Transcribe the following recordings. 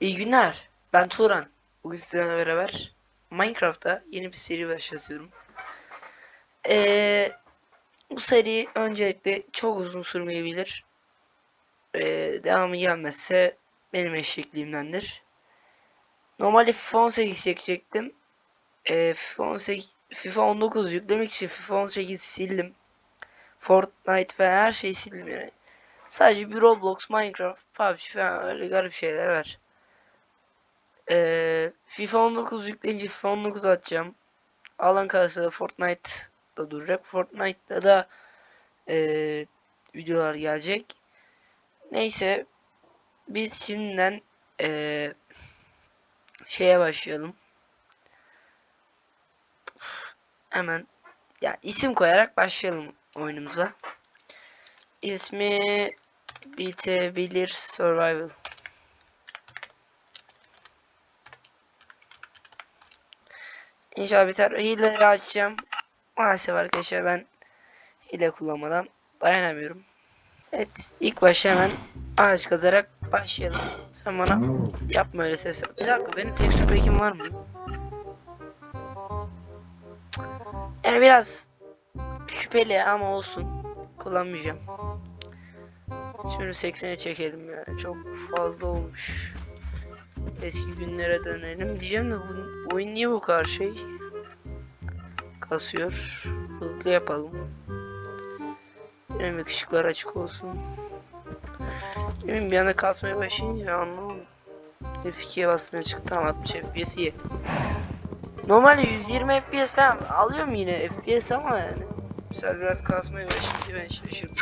İyi günler. Ben Turan. Bugün sizlerle beraber Minecraft'ta yeni bir seri başlatıyorum. Ee, bu seri öncelikle çok uzun sürmeyebilir. Ee, devamı gelmezse benim eşekliğimdendir. Normalde FIFA 18 çekecektim. Ee, FIFA 18, FIFA 19 yüklemek için FIFA 18 sildim. Fortnite ve her şeyi sildim yani. Sadece bir Roblox, Minecraft, PUBG falan öyle garip şeyler var. Ee, FIFA 19 yükleyince FIFA 19 atacağım. Alan kalırsa da Fortnite'da duracak. Fortnite'da da ee, videolar gelecek. Neyse biz şimdiden ee, şeye başlayalım. Hemen ya isim koyarak başlayalım oyunumuza. İsmi bitebilir survival. İnşallah biter. Hileleri açacağım. Maalesef arkadaşlar ben hile kullanmadan dayanamıyorum. Evet ilk başta hemen ağaç kazarak başlayalım. Sen bana yapma öyle ses. Bir dakika benim tekstür pack'im var mı? Yani biraz şüpheli ama olsun. Kullanmayacağım. Şunu 80'e çekelim ya. Çok fazla olmuş. Eski günlere dönelim diyeceğim de bu oyun niye bu kadar şey kasıyor? Hızlı yapalım. Dinamik ışıklar açık olsun. Demin bir anda kasmaya başlayınca anlamadım. F2'ye basmaya çıktı tamam 60 FPS. Normalde 120 FPS falan alıyorum yine FPS ama yani. Mesela biraz kasmaya başlayınca ben şaşırdım.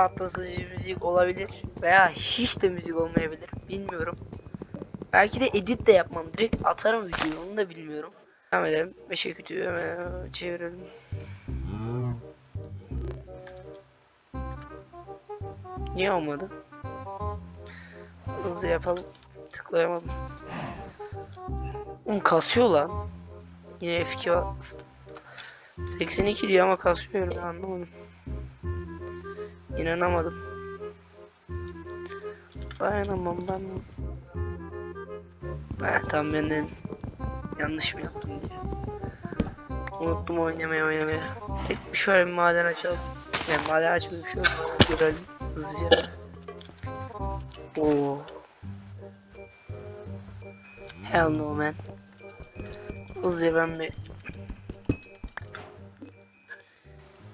Atlasıcı müzik olabilir veya hiç de müzik olmayabilir bilmiyorum. Belki de edit de yapmam direkt atarım videoyu onu da bilmiyorum. Devam edelim. Beşe kütüğü çevirelim. Niye olmadı? Hızlı yapalım. Tıklayamadım. Oğlum kasıyor lan. Yine F2 var. 82 diyor ama kasıyor ben anlamadım. İnanamadım. Dayanamam ben. Ha, tam ben yanlış mı yaptım diye. Unuttum oynamaya oynamaya. Tek bir şöyle bir maden açalım. Yani maden açmayayım şöyle görelim hızlıca. Oo. Hell no man. Hızlıca ben bir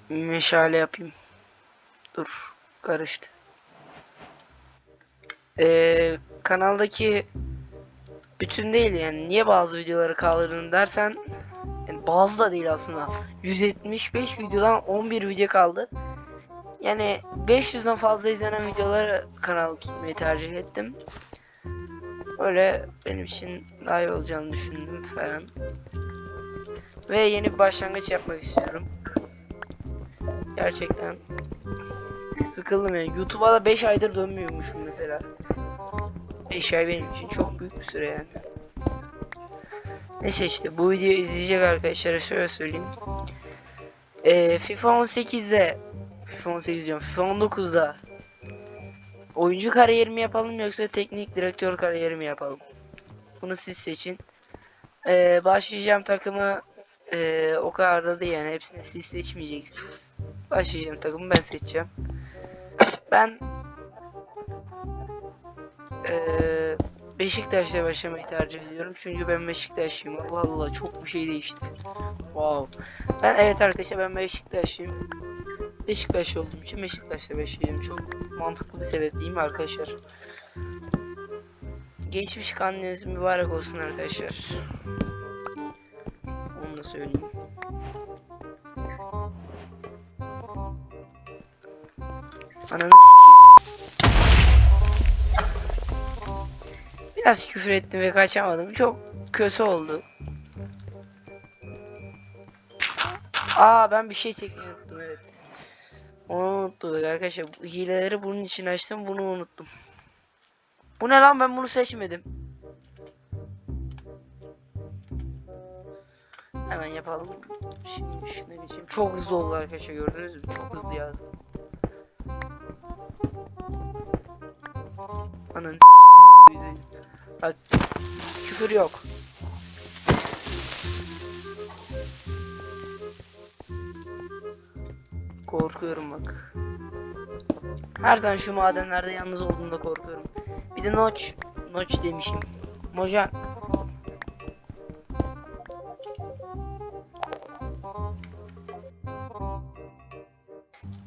meşale yapayım. Dur karıştı. Ee, kanaldaki bütün değil yani. Niye bazı videoları kaldırdın dersen yani bazı da değil aslında. 175 videodan 11 video kaldı. Yani 500'den fazla izlenen videoları kanal tutmayı tercih ettim. Öyle benim için daha iyi olacağını düşündüm falan. Ve yeni bir başlangıç yapmak istiyorum. Gerçekten sıkıldım yani. YouTube'a da 5 aydır dönmüyormuşum mesela 5 ay benim için çok büyük bir süre yani. Neyse işte bu videoyu izleyecek arkadaşlara şöyle söyleyeyim. Ee, FIFA 18'de FIFA 18 diyorum FIFA 19'da oyuncu kariyeri mi yapalım yoksa teknik direktör kariyeri mi yapalım? Bunu siz seçin. Ee, başlayacağım takımı ee, o kadar da değil yani hepsini siz seçmeyeceksiniz. Başlayacağım takımı ben seçeceğim. Ben ee, Beşiktaş'la başlamayı tercih ediyorum. Çünkü ben Beşiktaşlıyım. Allah çok bir şey değişti. Wow. Ben evet arkadaşlar ben Beşiktaşlıyım. Beşiktaş olduğum için Beşiktaş'la başlayayım. Çok mantıklı bir sebep değil mi arkadaşlar? Geçmiş kanunuz mübarek olsun arkadaşlar. Onu da söyleyeyim. Ananı sikeyim. Biraz küfür ettim ve kaçamadım. Çok kötü oldu. Aa ben bir şey çekmeyi unuttum evet. Onu unuttum arkadaşlar. Hileleri bunun için açtım bunu unuttum. Bu ne lan ben bunu seçmedim. Hemen yapalım. Şimdi şuna geçeyim. Çok hızlı oldu arkadaşlar gördünüz mü? Çok hızlı yazdım. Ananı s*** Bak küfür yok. Korkuyorum bak. Her zaman şu madenlerde yalnız olduğumda korkuyorum. Bir de Notch. Notch demişim. Mojang.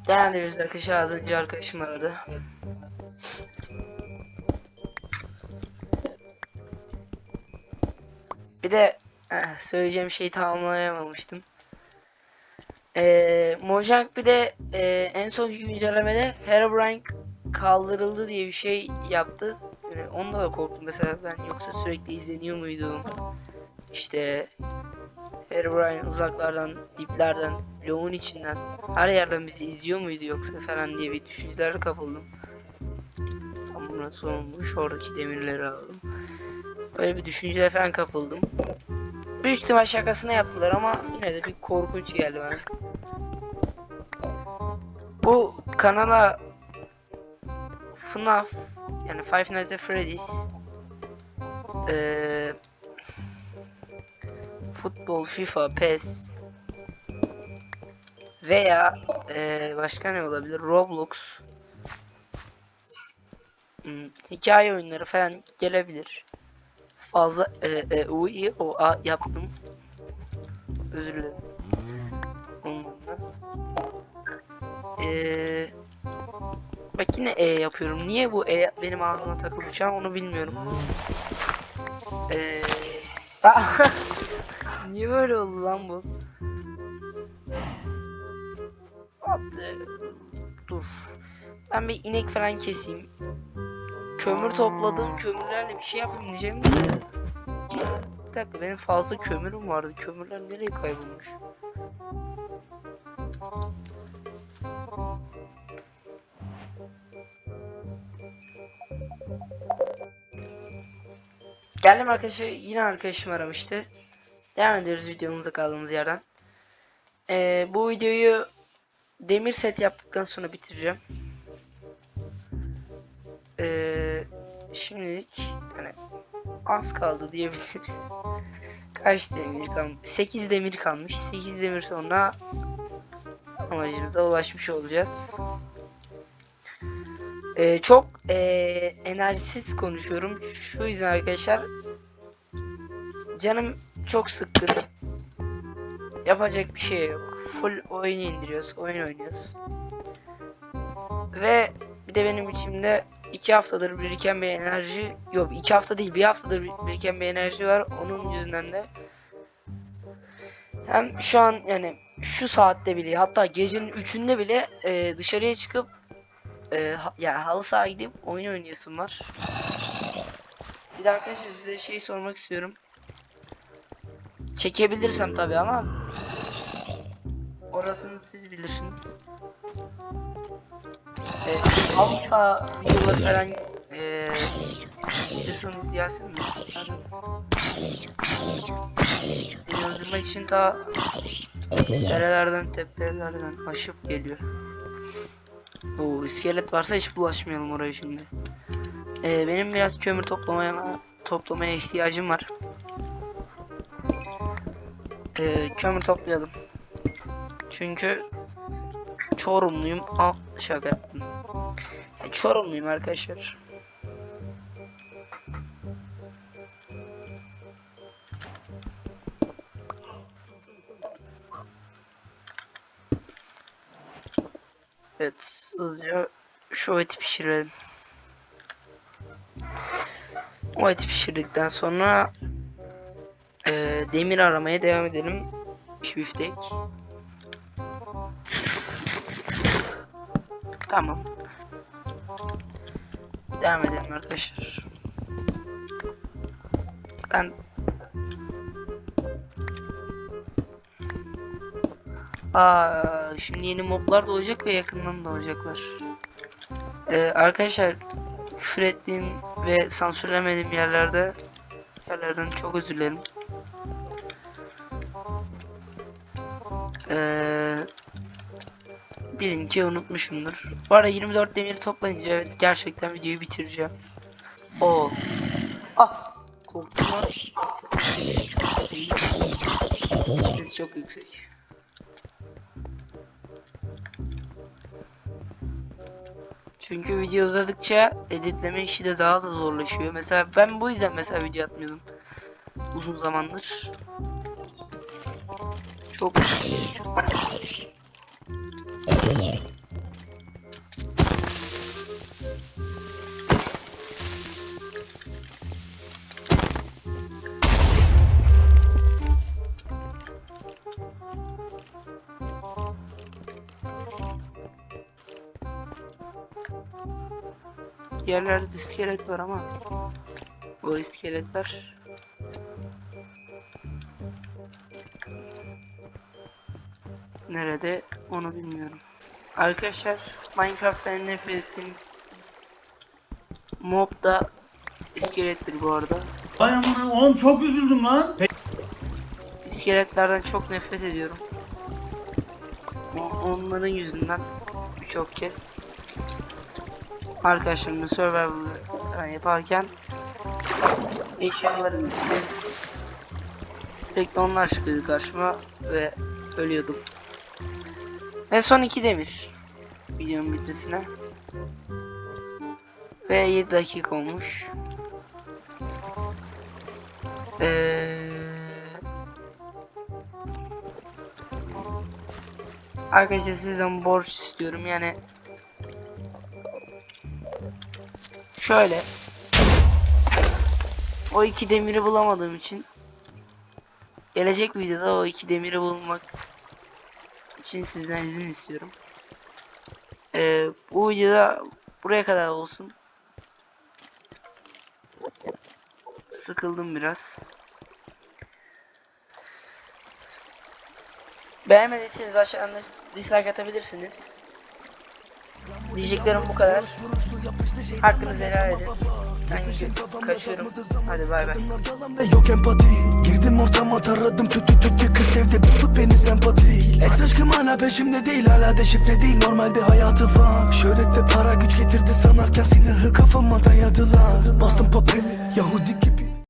Genelde biz arkadaşlar az önce arkadaşım aradı. Bir de eh, söyleyeceğim şeyi tamamlayamamıştım. Ee, Mojang bir de e, en son güncellemede Herobrine kaldırıldı diye bir şey yaptı. Yani onda da korktum mesela ben yoksa sürekli izleniyor muydum? İşte Herobrine uzaklardan, diplerden, bloğun içinden her yerden bizi izliyor muydu yoksa falan diye bir düşüncelere kapıldım. Tam buna olmuş oradaki demirleri aldım. Böyle bir düşünceye falan kapıldım. Büyük ihtimal şakasına yaptılar ama yine de bir korkunç geldi bana. Bu kanala FNAF yani Five Nights at Freddy's eee futbol, FIFA, PES veya eee, başka ne olabilir? Roblox hmm, hikaye oyunları falan gelebilir. Fazla e, e, u, i, o, a yaptım. Özür dilerim. Eee Bak yine E yapıyorum. Niye bu E benim ağzıma takıldı şu an onu bilmiyorum. Eee Niye böyle oldu lan bu? Hadi. Dur. Ben bir inek falan keseyim. Kömür topladım. Kömürlerle bir şey yapayım diyeceğim. Bir dakika benim fazla kömürüm vardı. Kömürler nereye kaybolmuş? Geldim arkadaşlar yine arkadaşım aramıştı. Devam ediyoruz videomuza kaldığımız yerden. Ee, bu videoyu demir set yaptıktan sonra bitireceğim. Ee, şimdilik yani az kaldı diyebiliriz. Kaç demir kalmış? 8 demir kalmış. 8 demir sonra amacımıza ulaşmış olacağız. Ee, çok ee, enerjisiz konuşuyorum. Şu yüzden arkadaşlar canım çok sıkkın. Yapacak bir şey yok. Full oyun indiriyoruz, oyun oynuyoruz. Ve bir de benim içimde iki haftadır biriken bir enerji yok iki hafta değil bir haftadır bir- biriken bir enerji var onun yüzünden de hem şu an yani şu saatte bile hatta gecenin üçünde bile e, dışarıya çıkıp e, ha- ya halı saha gidip oyun oynayasım var. Bir de arkadaşlar size şey sormak istiyorum. Çekebilirsem tabi ama orasını siz bilirsiniz. E, halı saha videoları falan e, istiyorsanız gelsin mi? Beni öldürmek için ta derelerden tepelerden aşıp geliyor. Oo iskelet varsa hiç bulaşmayalım oraya şimdi. Ee, benim biraz kömür toplamaya toplamaya ihtiyacım var. Ee, kömür toplayalım. Çünkü Çorumluyum. Al şaka yaptım. Ya, Çorumluyum arkadaşlar. Evet, hızlıca şu eti pişirelim. O eti pişirdikten sonra eee, demir aramaya devam edelim. Şu biftek. Tamam. Devam edelim arkadaşlar. Ben Aa, şimdi yeni moblar doğacak ve yakından doğacaklar. Ee, arkadaşlar küfür ettiğim ve sansürlemediğim yerlerde yerlerden çok özür dilerim. Ee, bilin ki unutmuşumdur. Bu arada 24 demiri toplayınca evet, gerçekten videoyu bitireceğim. O Ah! Korktum. Ses çok yüksek. Çünkü video uzadıkça editleme işi de daha da zorlaşıyor. Mesela ben bu yüzden mesela video atmıyordum. Uzun zamandır. Çok yerlerde iskelet var ama o iskeletler nerede onu bilmiyorum. Arkadaşlar Minecraft'ta en nefret ettiğim mob da iskelettir bu arada. Ay aman oğlum çok üzüldüm lan. İskeletlerden çok nefret ediyorum. O- onların yüzünden birçok kez arkadaşlarımla survival yaparken eşyalarım. Sürekli onlar çıkıyordu karşıma ve ölüyordum. Ve son iki demir videonun bitmesine. Ve 7 dakika olmuş. Eee Arkadaşlar sizden borç istiyorum yani Şöyle. O iki demiri bulamadığım için Gelecek videoda o iki demiri bulmak için sizden izin istiyorum. Ee, Bu videoda buraya kadar olsun. Sıkıldım biraz. Beğenmediyseniz aşağıdan dis- dislike atabilirsiniz. Diyeceklerim bu kadar. Hakkınızı helal edin. Ben kaçıyorum. Hadi bay bay. Yok empati. Girdim ortama taradım. Tüt tüt tüt yakın sevdi beni sempati. Ex aşkım peşimde değil. Hala deşifre değil. Normal bir hayatı var. Şöhret para güç getirdi sanarken silahı kafama dayadılar. Bastım papeli. Yahudi gibi